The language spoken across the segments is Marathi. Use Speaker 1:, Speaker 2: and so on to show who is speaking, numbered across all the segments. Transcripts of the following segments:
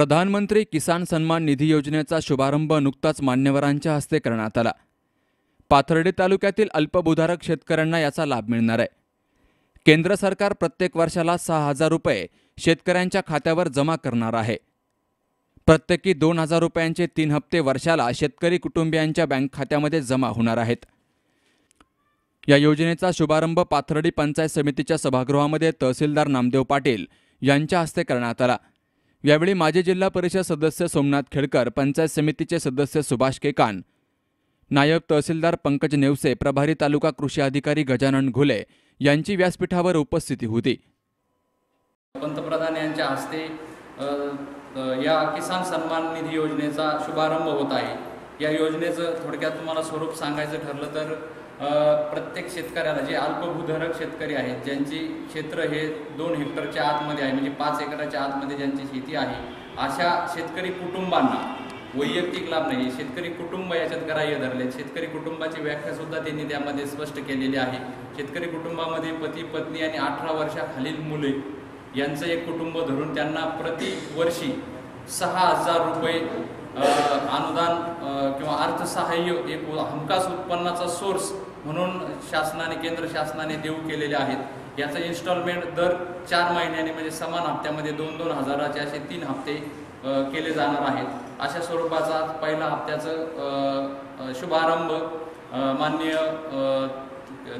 Speaker 1: प्रधानमंत्री किसान सन्मान निधी योजनेचा शुभारंभ नुकताच मान्यवरांच्या हस्ते करण्यात आला. पाथर्डी तालुक्यातील अल्पभूधारक शेतकऱ्यांना याचा लाभ मिळणार आहे. केंद्र सरकार प्रत्येक वर्षाला सहा हजार रुपये शेतकऱ्यांच्या खात्यावर जमा करणार आहे. प्रत्येकी दोन हजार रुपयांचे तीन हप्ते वर्षाला शेतकरी कुटुंबियांच्या बँक खात्यामध्ये जमा होणार आहेत. या योजनेचा शुभारंभ पाथर्डी पंचायत समितीच्या सभागृहामध्ये तहसीलदार नामदेव पाटील यांच्या हस्ते करण्यात आला. यावेळी माजी जिल्हा परिषद सदस्य सोमनाथ खेडकर पंचायत समितीचे सदस्य सुभाष केकान नायब तहसीलदार पंकज नेवसे प्रभारी तालुका कृषी अधिकारी गजानन घुले यांची व्यासपीठावर उपस्थिती होती.
Speaker 2: पंतप्रधान यांच्या हस्ते या किसान सन्मान निधी योजनेचा शुभारंभ होत आहे. या योजनेचं थोडक्यात तुम्हाला स्वरूप सांगायचं ठरलं तर प्रत्येक शेतकऱ्याला जे अल्पभूधारक शेतकरी आहेत ज्यांची क्षेत्र हे दोन हेक्टरच्या आतमध्ये आहे म्हणजे पाच एकराच्या आतमध्ये ज्यांची शेती आहे अशा शेतकरी कुटुंबांना वैयक्तिक लाभ नाही. शेतकरी कुटुंब याच्यात ग्राह्य धरले शेतकरी कुटुंबाची व्याख्यासुद्धा त्यांनी त्यामध्ये स्पष्ट केलेली आहे. शेतकरी कुटुंबामध्ये पती पत्नी आणि अठरा वर्षाखालील मुले यांचं एक कुटुंब धरून त्यांना प्रति वर्षी सहा हजार रुपये अनुदान किंवा अर्थसहाय्य एक हमखास उत्पन्नाचा सोर्स म्हणून शासनाने केंद्र शासनाने देऊ केलेले आहेत. याचं इन्स्टॉलमेंट दर चार महिन्याने म्हणजे समान हप्त्यामध्ये दोन दोन हजाराचे असे तीन हप्ते केले जाणार आहेत. अशा स्वरूपाचा आज पहिला हप्त्याचं शुभारंभ माननीय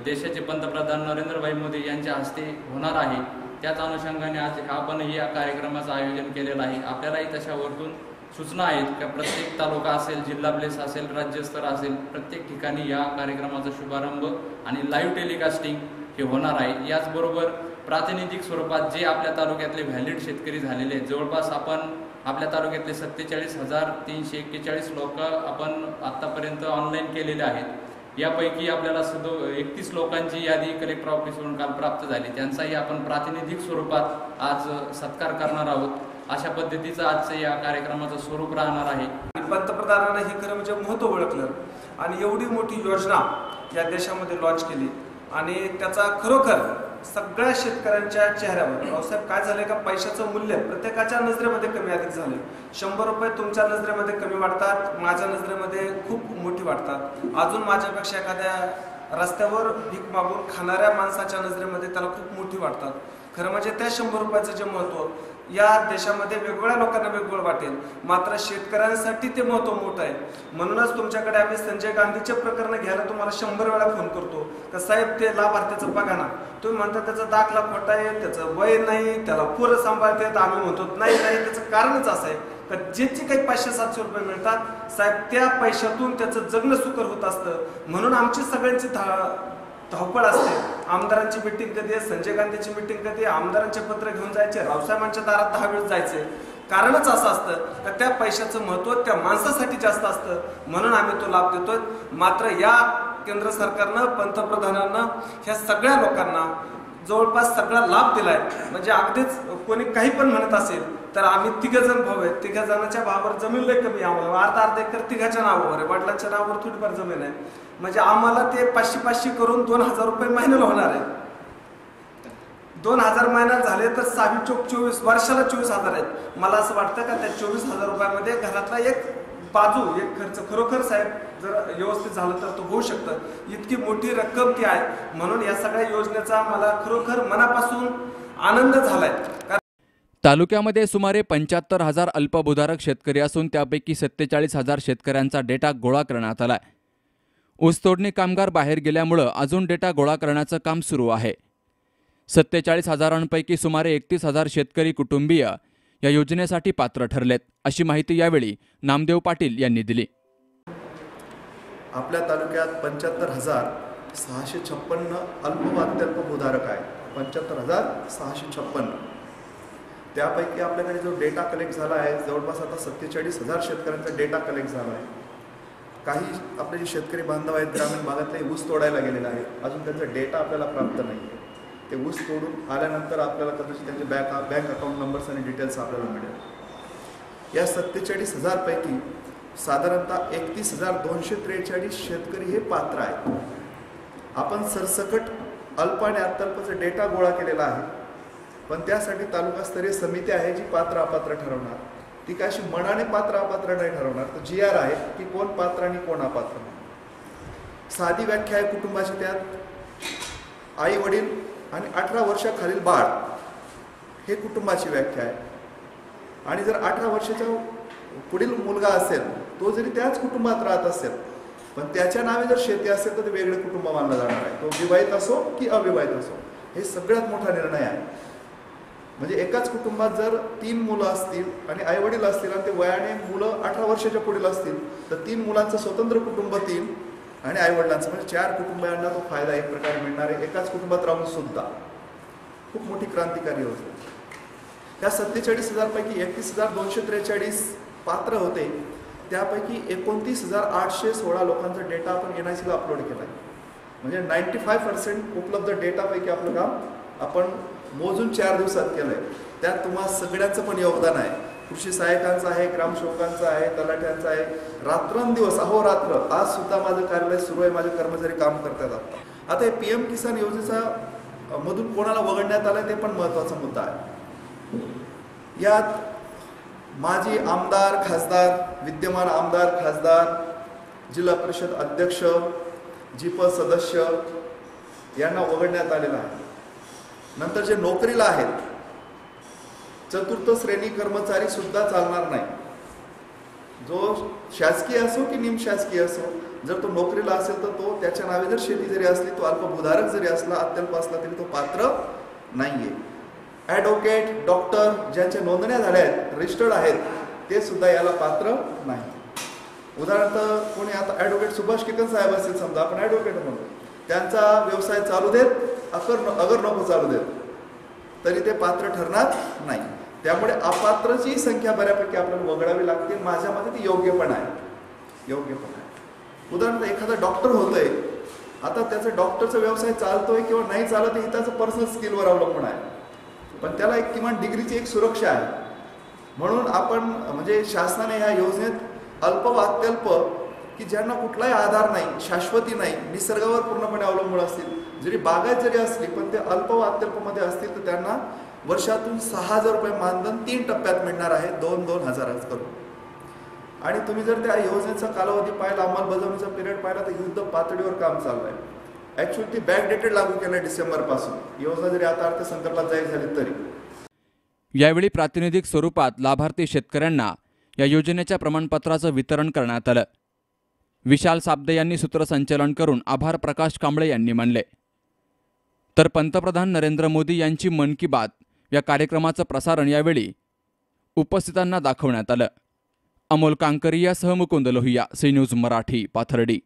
Speaker 2: देशाचे पंतप्रधान नरेंद्रभाई मोदी यांच्या हस्ते होणार आहे. त्याच अनुषंगाने आज आपणही या कार्यक्रमाचं आयोजन केलेलं आहे. आपल्यालाही तशावरतून सूचना आहेत का? प्रत्येक तालुका असेल जिल्हा प्लेस असेल राज्यस्तर असेल प्रत्येक ठिकाणी या कार्यक्रमाचा शुभारंभ आणि लाईव्ह टेलिकास्टिंग हे होणार आहे. याचबरोबर प्रातिनिधिक स्वरूपात जे आपल्या तालुक्यातले व्हॅलिड शेतकरी झालेले आहेत जवळपास आपण आपल्या तालुक्यातले सत्तेचाळीस हजार तीनशे एक्केचाळीस लोक आपण आत्तापर्यंत ऑनलाईन केलेले आहेत. यापैकी आपल्याला सदो एकतीस लोकांची यादी कलेक्टर ऑफिसवरून काल प्राप्त झाली. त्यांचाही आपण प्रातिनिधिक स्वरूपात आज सत्कार करणार आहोत. अशा पद्धतीचं आजचं या कार्यक्रमाचं स्वरूप राहणार आहे.
Speaker 3: पंतप्रधानांना हे खरं म्हणजे महत्त्व ओळखलं. आणि एवढी मोठी योजना या देशामध्ये लॉन्च केली. आणि त्याचा खरोखर सगळ्या शेतकऱ्यांच्या चेहऱ्यावर रावसाहेब काय झालंय का? पैशाचं मूल्य प्रत्येकाच्या नजरेमध्ये कमी अधिक झालं शंभर रुपये तुमच्या नजरेमध्ये कमी वाटतात माझ्या नजरेमध्ये खूप मोठी वाटतात अजून माझ्यापेक्षा एखाद्या रस्त्यावर भीक मागून खाणाऱ्या माणसाच्या नजरेमध्ये त्याला खूप मोठी वाटतात खरं म्हणजे त्या शंभर रुपयाचं जे महत्त्व या देशामध्ये वेगवेगळ्या लोकांना वेगवेगळं वाटेल. मात्र शेतकऱ्यांसाठी ते महत्त्व मोठं आहे. म्हणूनच तुमच्याकडे आम्ही संजय गांधीचे प्रकरण घ्यायला तुम्हाला शंभर वेळा फोन करतो. का साहेब ते लाभार्थ्याचं बघा ना. तुम्ही म्हणता त्याचा दाखला खोटा आहे त्याचं वय नाही त्याला पोरं सांभाळतात आम्ही म्हणतो नाही नाही त्याचं कारणच असं आहे. का जे काही पाचशे सातशे रुपये मिळतात साहेब त्या पैशातून त्याचं जगणं सुकर होत असतं. म्हणून आमची सगळ्यांची धा धावपळ असते. आमदारांची मिटिंग कधी आहे? संजय गांधीची मिटिंग कधी आहे? आमदारांचे पत्र घेऊन जायचे? रावसाहेबांच्या दारात दहा वेळ जायचे. कारणच असं असतं का त्या पैशाचं महत्त्व त्या माणसासाठी जास्त असतं. म्हणून आम्ही तो लाभ देतोय. मात्र या केंद्र सरकारनं पंतप्रधानांना ह्या सगळ्या लोकांना जवळपास सगळा लाभ दिलाय. म्हणजे अगदीच कोणी काही पण म्हणत असेल तर आम्ही तिघ जण भाऊ आहेत. तिघ जणांच्या भावावर जमीन लय कमी आम्हाला. अर्धा अर्धा एकर तिघाच्या नावावर आहे. वडिलांच्या नावावर थोडीफार जमीन आहे. म्हणजे आम्हाला ते पाचशे पाचशे करून दोन हजार रुपये महिन्याला होणार आहे. दोन हजार महिन्यात झाले तर सहावी चोक चोवीस वर्षाला चोवीस हजार आहेत. मला असं वाटतं का त्या चोवीस हजार रुपयामध्ये घरातला एक बाजू एक खर्च. खरोखर साहेब जर व्यवस्थित झालं तर तो होऊ शकतं. इतकी मोठी रक्कम ती आहे. म्हणून या सगळ्या योजनेचा मला खरोखर मनापासून आनंद झालाय. कारण
Speaker 1: तालुक्यामध्ये सुमारे पंच्याहत्तर हजार अल्पभूधारक शेतकरी असून त्यापैकी सत्तेचाळीस हजार शेतकऱ्यांचा डेटा गोळा करण्यात आला आहे ऊसतोडणी कामगार बाहेर गेल्यामुळं अजून डेटा गोळा करण्याचं काम सुरू आहे. सत्तेचाळीस हजारांपैकी सुमारे एकतीस हजार शेतकरी कुटुंबीय या योजनेसाठी पात्र ठरलेत अशी माहिती यावेळी नामदेव पाटील यांनी दिली.
Speaker 4: आपल्या तालुक्यात पंच्याहत्तर हजार सहाशे छप्पन्न अल्पवात्यल्पभूधारक आहेत. पंच्याहत्तर हजार सहाशे छप्पन्न. त्यापैकी आपल्याकडे जो डेटा कलेक्ट झाला आहे जवळपास आता सत्तेचाळीस हजार शेतकऱ्यांचा डेटा कलेक्ट झाला आहे. काही आपले जे शेतकरी बांधव आहेत ग्रामीण भागातले ऊस तोडायला गेलेले आहे अजून त्यांचा डेटा आपल्याला प्राप्त नाही आहे ते ऊस तोडून आल्यानंतर आपल्याला कदाचित त्यांचे बँक बँक अकाउंट नंबर्स आणि डिटेल्स आपल्याला मिळेल. या सत्तेचाळीस हजारपैकी साधारणतः एकतीस हजार दोनशे त्रेचाळीस शेतकरी हे पात्र आहेत. आपण सरसकट अल्प आणि अत्यल्पचा डेटा गोळा केलेला आहे. पण त्यासाठी तालुकास्तरीय समिती आहे जी पात्र अपात्र ठरवणार. ती काय अशी मनाने पात्र अपात्र नाही ठरवणार. तर जी आर आहे की कोण पात्र आणि कोण अपात्र. साधी व्याख्या आहे कुटुंबाची त्यात. आई वडील आणि अठरा वर्षाखालील बाळ. हे कुटुंबाची व्याख्या आहे. आणि जर अठरा वर्षाच्या पुढील मुलगा असेल तो जरी त्याच कुटुंबात राहत असेल पण त्याच्या नावे जर शेती असेल तर ते वेगळे कुटुंब मानलं जाणार आहे. तो विवाहित असो की अविवाहित असो हे सगळ्यात मोठा निर्णय आहे. म्हणजे एकाच कुटुंबात जर तीन मुलं असतील आणि आई वडील असतील आणि ते वयाने मुलं अठरा वर्षाच्या पुढील असतील तर तीन मुलांचं स्वतंत्र कुटुंब तीन आणि आई वडिलांचं म्हणजे चार कुटुंबांना तो फायदा एक प्रकारे मिळणार आहे. एकाच कुटुंबात राहून सुद्धा. खूप मोठी क्रांतिकारी होते. त्या सत्तेचाळीस हजारपैकी एकतीस हजार दोनशे त्रेचाळीस पात्र होते. त्यापैकी एकोणतीस हजार आठशे सोळा लोकांचा डेटा आपण एन आय सीला अपलोड केला आहे म्हणजे नाईन्टी फाय पर्सेंट उपलब्ध डेटापैकी आपलं काम आपण मोजून चार दिवसात केलं आहे त्यात तुम्हाला सगळ्यांचं पण योगदान आहे. कृषी सहाय्यकांचं आहे ग्रामसेवकांचं आहे तलाठ्यांचं आहे. रात्रंदिवस अहोरात्र आज सुद्धा माझं कार्यालय सुरू आहे माझे कर्मचारी काम करतात आता. आता हे पी एम किसान योजनेचा मधून कोणाला वगळण्यात आलं ते पण महत्त्वाचा मुद्दा आहे. यात माजी आमदार खासदार विद्यमान आमदार खासदार जिल्हा परिषद अध्यक्ष जिप सदस्य यांना वगळण्यात आलेलं आहे. नंतर जे नोकरीला आहेत चतुर्थ श्रेणी कर्मचारी सुद्धा चालणार नाही. जो शासकीय असो की निमशासकीय असो जर तो नोकरीला असेल तर तो त्याच्या नावे जर शेती जरी असली तो अल्पभूधारक जरी असला अत्यल्प असला तरी तो पात्र नाहीये. ॲडव्होकेट डॉक्टर ज्यांच्या नोंदण्या झाल्या आहेत रजिस्टर्ड आहेत ते सुद्धा याला पात्र नाही उदाहरणार्थ कोणी आता ॲडव्होकेट सुभाष किकन साहेब असतील समजा आपण ॲडव्होकेट म्हणू. त्यांचा व्यवसाय चालू देत अगर अगर नको चालू देत तरी ते पात्र ठरणार नाही. त्यामुळे अपात्रची संख्या बऱ्यापैकी आपल्याला वगळावी लागते. माझ्या मते ती योग्य पण आहे. योग्य पण आहे. उदाहरणार्थ एखादा डॉक्टर होतोय. आता त्याचा डॉक्टरचा व्यवसाय चालतोय किंवा नाही चालत हे त्याचं पर्सनल स्किलवर अवलंबून आहे. पण त्याला एक किमान डिग्रीची एक सुरक्षा आहे. म्हणून आपण म्हणजे शासनाने ह्या योजनेत अल्प व अत्यल्प की ज्यांना कुठलाही आधार नाही शाश्वती नाही निसर्गावर पूर्णपणे अवलंबून असतील जरी बागायत जरी असली पण ते अल्प व अत्यल्पमध्ये असतील तर त्यांना वर्षातून सहा हजार रुपये मानधन तीन टप्प्यात मिळणार आहे दोन दोन हजार करून. आणि तुम्ही जर त्या योजनेचा कालावधी पाहिला अंमलबजावणीचा पिरियड पाहिला तर युद्ध पातळीवर काम चाललं आहे ॲक्च्युअली ती बॅक डेटेड लागू केलं आहे डिसेंबरपासून. योजना जरी आता अर्थसंकल्पात जाहीर झाली तरी.
Speaker 1: यावेळी प्रातिनिधिक स्वरूपात लाभार्थी शेतकऱ्यांना या योजनेच्या प्रमाणपत्राचं वितरण करण्यात आलं. विशाल साबदे यांनी सूत्रसंचालन करून आभार प्रकाश कांबळे यांनी मानले. तर पंतप्रधान नरेंद्र मोदी यांची मन की बात या कार्यक्रमाचं प्रसारण यावेळी उपस्थितांना दाखवण्यात आलं. अमोल कांकरिया सह मुकुंद लोहिया सी न्यूज मराठी पाथर्डी.